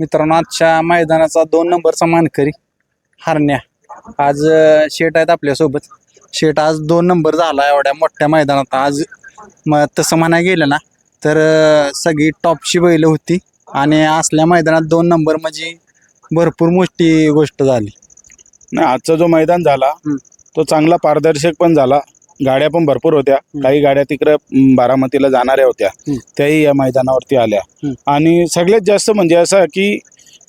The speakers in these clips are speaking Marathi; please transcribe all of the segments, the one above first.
मित्रांनो आजच्या मैदानाचा दोन नंबरचा मानकरी हरण्या. आज शेट आहेत आपल्यासोबत. शेट आज दोन नंबर झाला एवढ्या मोठ्या मैदानात. आज म तसं म्हणायला गेलं ना तर सगळी टॉपची बैल होती आणि असल्या मैदानात दोन नंबर म्हणजे भरपूर मोठी गोष्ट झाली. नाही आजचा जो मैदान झाला. तो चांगला पारदर्शक पण झाला. गाड्या पण भरपूर होत्या काही गाड्या तिकडे बारामतीला जाणाऱ्या होत्या. त्याही या मैदानावरती आल्या. आणि सगळ्यात जास्त म्हणजे असं की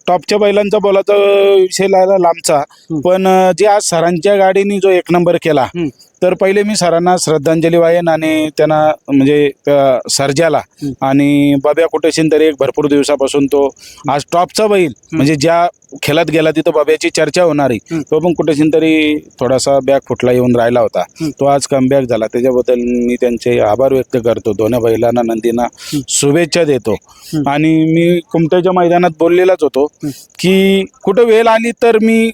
टॉपच्या बैलांचा बोलाचा विषय लागला लांबचा पण जे आज सरांच्या गाडीने जो एक नंबर केला. तर पहिले मी सरांना श्रद्धांजली वाहेन आणि त्यांना म्हणजे सर्जाला. आणि बाब्या कुठेशीन तरी एक भरपूर दिवसापासून तो आज टॉपचा बैल म्हणजे ज्या खेळत गेला तिथं बाब्याची चर्चा होणारी. तो पण कुठेशीन तरी थोडासा बॅग फुटला येऊन राहिला होता. तो आज कमबॅक झाला त्याच्याबद्दल मी त्यांचे आभार व्यक्त करतो दोन्ही बैलांना नंदीना शुभेच्छा देतो. आणि मी कुमट्याच्या मैदानात बोललेलाच होतो. की कुठं वेळ आली तर मी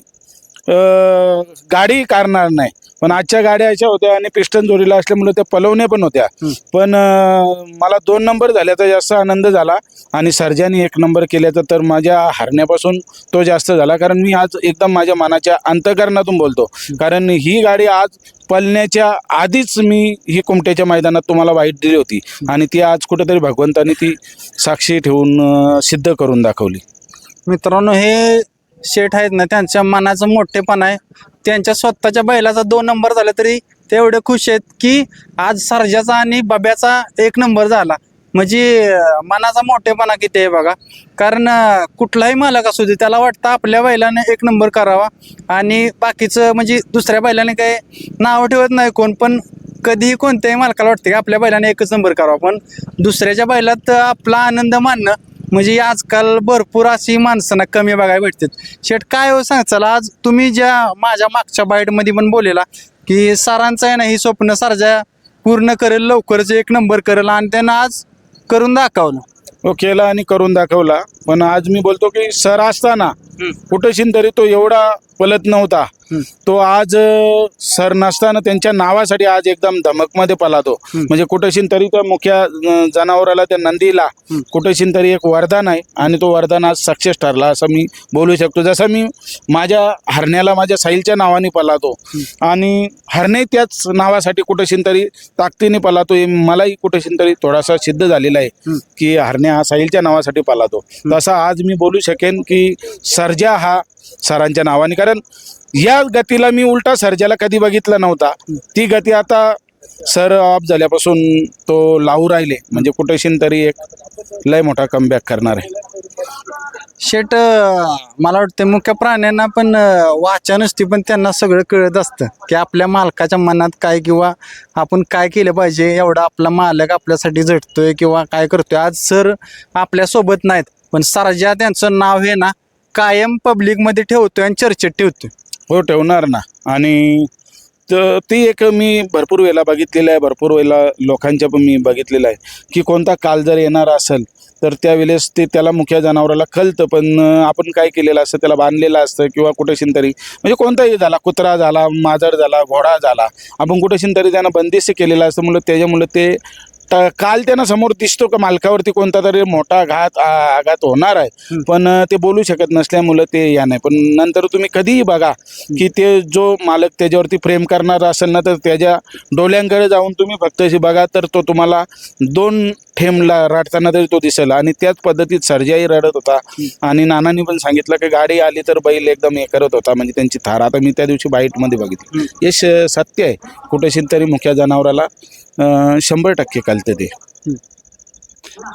गाडी काढणार नाही पण आजच्या गाड्या अशा होत्या आणि पिस्टन जोडीला असल्यामुळे त्या पलवणे पण होत्या. पण मला दोन नंबर झाल्याचा जास्त आनंद झाला आणि सर्जानी एक नंबर केल्याचा तर माझ्या हारण्यापासून तो जास्त झाला. कारण मी आज एकदम माझ्या मनाच्या अंतकरणातून बोलतो. कारण ही गाडी आज पळण्याच्या आधीच मी ही कुमट्याच्या मैदानात तुम्हाला वाईट दिली होती. आणि ती आज कुठेतरी भगवंतानी ती साक्षी ठेवून सिद्ध करून दाखवली. मित्रांनो हे शेठ आहेत ना त्यांच्या मनाचं मोठेपण आहे. त्यांच्या स्वतःच्या बैलाचा दोन नंबर झाला तरी ते एवढे खुश आहेत की आज सर्जाचा आणि बब्याचा एक नंबर झाला. म्हणजे मनाचा मोठेपणा किती आहे बघा. कारण कुठलाही मालक असू दे त्याला वाटतं आपल्या बैलाने एक नंबर करावा. आणि बाकीचं म्हणजे दुसऱ्या बैलाने काही नावं ठेवत नाही कोण पण कधीही कोणत्याही मालकाला वाटते की आपल्या बैलाने एकच नंबर करावा. पण दुसऱ्याच्या बैलात आपला आनंद मानणं म्हणजे आजकाल भरपूर अशी माणसांना कमी बघायला भेटतात शेट काय हो सांग चला आज तुम्ही ज्या माझ्या मागच्या बाईटमध्ये पण बोलेला की सरांचं आहे ना ही स्वप्न सरजा पूर्ण करेल लवकरच एक नंबर करेल आणि त्यानं आज करून दाखवलं तो केला आणि करून दाखवला पण आज मी बोलतो की सर असताना. कुठेशीन तरी तो एवढा पलत नव्हता. तो आज अं, सर नसताना त्यांच्या नावासाठी आज एकदम धमकमध्ये पलातो. म्हणजे कुठेशीन तरी त्या मुख्या अं, जनावराला त्या नंदीला. कुठेशीन तरी एक वरदान आहे आणि तो वरदान आज सक्सेस ठरला असं मी बोलू शकतो. जसं मी माझ्या हरण्याला माझ्या साईलच्या नावाने पलातो. आणि हरणे त्याच नावासाठी कुठेशीन तरी ताकदीने पलातो. हे मलाही कुठेशीन तरी थोडासा सिद्ध झालेला आहे. की हरण्या हा साहिलच्या नावासाठी पालातो. तसा आज मी बोलू शकेन की सर्जा हा सरांच्या नावाने. कारण या गतीला मी उलटा सर्जाला कधी बघितला नव्हता ती गती आता सर ऑफ झाल्यापासून तो लावू राहिले. म्हणजे कुठेशीन तरी एक लय मोठा कमबॅक करणार आहे. शेट अं, मला वाटतं मुख्य प्राण्यांना पण अं, वाचा पण त्यांना सगळं कळत असतं की आपल्या मालकाच्या मनात काय किंवा आपण काय केलं पाहिजे एवढा आपला मालक आपल्यासाठी झटतोय किंवा काय करतोय. आज सर आपल्यासोबत नाहीत पण सरजा त्यांचं नाव हे ना कायम पब्लिकमध्ये ठेवतोय आणि चर्चेत ठेवतोय. हो ठेवणार ना. आणि तर ती एक मी भरपूर वेळेला बघितलेलं आहे भरपूर वेळेला लोकांच्या पण मी बघितलेलं आहे की कोणता काल जर येणार असेल तर त्यावेळेस ते त्याला मुख्या जनावराला कळतं पण आपण काय केलेलं असतं त्याला बांधलेलं असतं किंवा कुठेशीन तरी म्हणजे कोणताही झाला कुत्रा झाला माजर झाला घोडा झाला आपण कुठेशीन तरी त्यांना बंदिस्त केलेलं असतं मुलं त्याच्यामुळं ते त- काल त्यांना समोर दिसतो का मालकावरती कोणता तरी मोठा घात आघात होणार आहे. पण ते बोलू शकत नसल्यामुळं ते या नाही. पण नंतर तुम्ही कधीही बघा की ते जो मालक त्याच्यावरती प्रेम करणार असेल ना तर त्याच्या डोळ्यांकडे जाऊन तुम्ही फक्त अशी बघा तर तो तुम्हाला दोन ठेमला रडताना तरी तो दिसेल. आणि त्याच पद्धतीत सर्जाही रडत होता. आणि नानांनी पण सांगितलं की गाडी आली तर बैल एकदम हे करत होता म्हणजे त्यांची थार. आता मी त्या दिवशी बाईटमध्ये बघितली. हे सत्य आहे. कुठेशी तरी मुख्य जनावराला शंभर टक्के कळतं ते.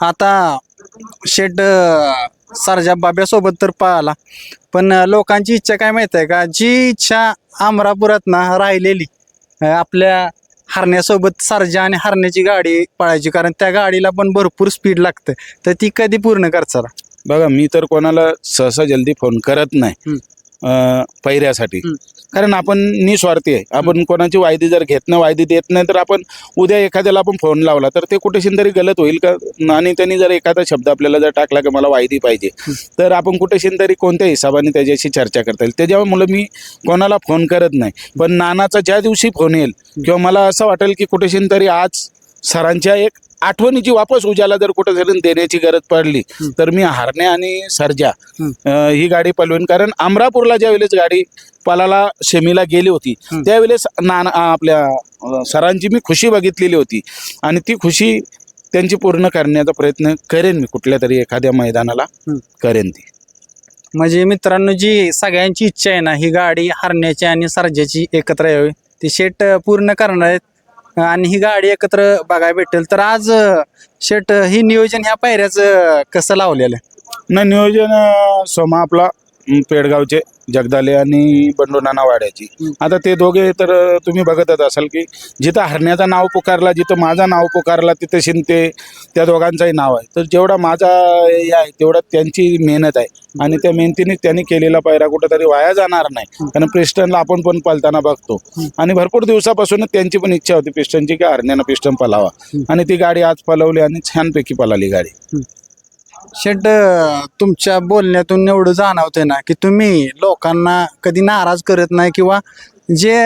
आता शेट सरजा बाब्यासोबत तर पळाला पण लोकांची इच्छा काय माहीत आहे का? जी इच्छा अमरापुरात ना राहिलेली आपल्या हरण्यासोबत सरजा आणि हरण्याची गाडी पळायची कारण त्या गाडीला पण भरपूर स्पीड लागतं. तर ती कधी पूर्ण करचाल बघा मी तर कोणाला सहसा जल्दी फोन करत नाही. अं, पैऱ्यासाठी. कारण आपण निस्वार्थी आहे. आपण कोणाची वायदी जर घेत नाही वायदी देत नाही तर आपण उद्या एखाद्याला आपण फोन लावला तर ते कुठेशी तरी गलत होईल का? आणि त्यांनी जर एखादा शब्द आपल्याला जर टाकला की मला वायदी पाहिजे तर आपण कुठेशी तरी कोणत्या हिशोबाने त्याच्याशी चर्चा करता येईल. त्याच्यामुळे मी कोणाला फोन करत नाही. पण नानाचा ज्या दिवशी फोन येईल किंवा मला असं वाटेल की कुठेशी तरी आज सरांच्या एक आठवणीची वापस उजाला जर कुठं तरी देण्याची गरज पडली तर मी हारणे आणि सर्जा हं. गाडी पलवेन कारण अमरापूरला ज्या वेळेस गाडी पलाला सेमीला गेली होती. त्यावेळेस नाना आपल्या सरांची मी खुशी बघितलेली होती आणि ती खुशी त्यांची पूर्ण करण्याचा प्रयत्न करेन मी कुठल्या तरी एखाद्या मैदानाला. करेन ती म्हणजे मित्रांनो जी सगळ्यांची इच्छा आहे ना ही गाडी हरण्याची आणि सर्जाची एकत्र यावी ती शेट पूर्ण करणार आहेत आणि ही गाडी एकत्र बघायला भेटेल. तर आज शेट ही नियोजन ह्या पायऱ्याचं कसं लावलेलं आहे? न नियोजन अं, सोमा आपला अं, पेडगावचे जगदाले आणि बंडू नाना वाड्याची. आता ते दोघे तर अं, तुम्ही बघतच असाल की जिथं हरण्याचं नाव पुकारला जिथं माझं नाव पुकारला तिथं शिंते त्या दोघांचंही नाव आहे. तर जेवढा माझा हे आहे तेवढा त्यांची मेहनत आहे. आणि त्या मेहनतीने त्यांनी केलेला पायरा कुठेतरी वाया जाणार नाही. कारण पिस्टनला आपण पण पालताना बघतो. आणि भरपूर दिवसापासूनच त्यांची पण इच्छा होती पिस्टनची की हरण्यानं पिस्टन पलावा. आणि ती गाडी आज पलवली आणि छानपैकी पलाली गाडी. शेट तुमच्या बोलण्यातून एवढं जाणवतंय ना की तुम्ही लोकांना कधी नाराज करत नाही किंवा जे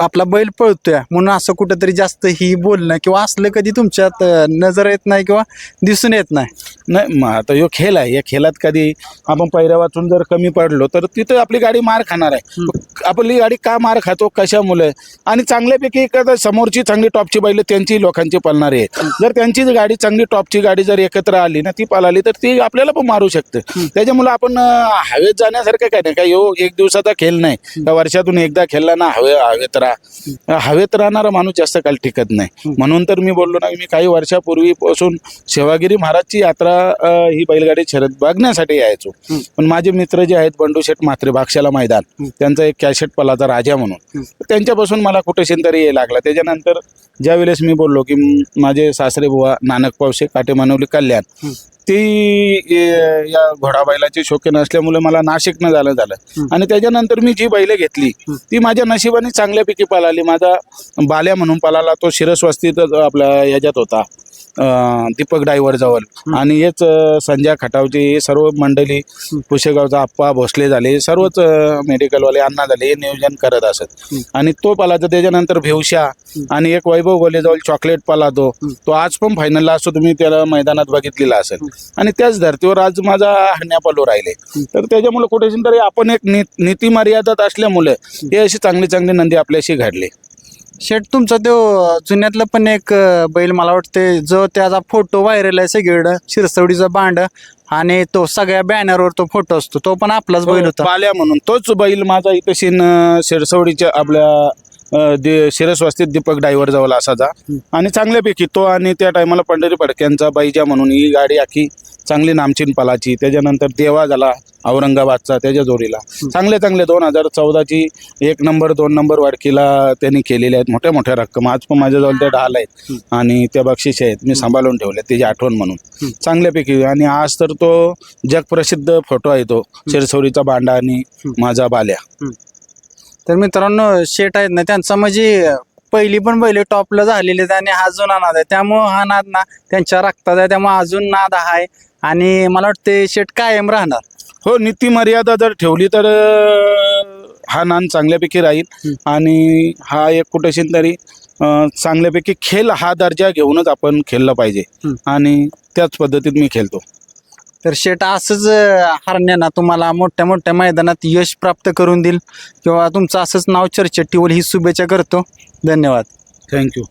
आपला बैल पळतोय. म्हणून असं कुठंतरी जास्त ही बोलणं किंवा असलं कधी तुमच्यात नजर येत नाही किंवा दिसून येत नाही? नाही मग आता ह्यो खेळ आहे. या खेळात कधी आपण पहिऱ्या वाचून जर कमी पडलो तर तिथं आपली गाडी मार खाणार आहे. आपली गाडी का मार खातो? कशामुळे? आणि चांगल्यापैकी एखादा समोरची चांगली टॉपची बैल त्यांची लोकांची पळणारी आहे जर त्यांची गाडी चांगली टॉपची गाडी जर एकत्र आली ना ती पळाली तर ती आपल्याला पण मारू शकते. त्याच्यामुळे आपण हवेत जाण्यासारखं काय नाही. का ह्यो एक दिवसाचा खेळ नाही. का वर्षातून एकदा खेळला ना हवे हवेत राहा हवेत राहणारा माणूस जास्त काल टिकत नाही म्हणून तर मी बोललो ना मी काही वर्षापूर्वीपासून सेवागिरी महाराजची यात्रा ही बैलगाडी शर्यत बघण्यासाठी यायचो. पण माझे मित्र जे आहेत बंडू शेठ म्हात्रे भाक्षाला मैदान. त्यांचा एक कॅशेट पलाचा राजा म्हणून. त्यांच्यापासून मला कुठेशीन तरी ये लागला त्याच्यानंतर ज्या वेळेस मी बोललो की माझे सासरे बुवा नानक पावशे काटे मानवली कल्याण. ती या घोडाबैलाची शौकीन असल्यामुळे मला नाशिक न झालं झालं. आणि त्याच्यानंतर मी जी बैलं घेतली. ती माझ्या नशिबाने चांगल्यापैकी पळाली माझा बाल्या म्हणून पळाला तो शिरस्वस्तीत आपल्या याच्यात होता अं, दीपक डायव्हर जवळ. आणि हेच अं, संजय खटावचे हे सर्व मंडळी. पुशेगावचा आप्पा भोसले झाले सर्वच अं, मेडिकलवाले अण्णा झाले हे नियोजन करत असत. आणि तो पालाचा त्याच्यानंतर भेवशा. आणि एक वैभव गोलेजवळ चॉकलेट पाला तो. तो आज पण फायनलला असतो तुम्ही त्याला मैदानात बघितलेला असेल. आणि त्याच धर्तीवर आज माझा हरण्या पालो राहिले. तर त्याच्यामुळे कुठेशी तरी आपण एक नीती मर्यादात असल्यामुळे हे अशी चांगली चांगली नंदी आपल्याशी घडली शेट तुमचा तो जुन्यातलं पण एक अं, बैल मला वाटते जो त्याचा फोटो व्हायरल आहे सगळीकडं शिरसवडीचा बांड आणि तो सगळ्या बॅनरवर तो फोटो असतो तो पण आपलाच बैल होता. बाल्या म्हणून. तोच बैल माझा इथं शिन शिरसवडीच्या आपल्या अं, दे शिरस्वास्तीत दीपक डायव्हर जवळ असाचा हं. आणि चांगल्यापैकी तो आणि त्या टायमाला पंढरी फडक्यांचा बैजा म्हणून ही गाडी आखी. चांगली नामचीन पलाची त्याच्यानंतर देवा झाला औरंगाबादचा त्याच्या जोडीला. चांगले चांगले दोन हजार चौदाची एक नंबर दोन नंबर वाडकीला त्यांनी केलेले आहेत मोठ्या मोठ्या रक्कम. आज पण माझ्याजवळ त्या ढाल आहेत आणि त्या बक्षीस आहेत मी सांभाळून ठेवले त्याची आठवण म्हणून. चांगल्यापैकी. आणि आज तर तो जगप्रसिद्ध फोटो आहे तो शिरसोरीचा बांडा आणि माझा बाल्या. तर मित्रांनो शेट आहेत ना त्यांचा म्हणजे पहिली पण बैल टॉपला झालेली आणि हा जुना नाद आहे. त्यामुळं हा नाद ना त्यांच्या रक्तात आहे त्यामुळे अजून नाद आहे. आणि मला वाटते शेट कायम राहणार. हो नीती मर्यादा जर ठेवली तर अं, हा नान चांगल्यापैकी राहील. आणि हा एक कुठेशी तरी अं, चांगल्यापैकी खेळ हा दर्जा घेऊनच आपण खेळलं पाहिजे. आणि त्याच पद्धतीत मी खेळतो. तर शेट असंच अं, हरण्याना तुम्हाला मोठ्या मोठ्या मैदानात यश प्राप्त करून देईल. किंवा तुमचं असंच नाव चर्चेत ठेवल ही शुभेच्छा करतो. धन्यवाद. थँक्यू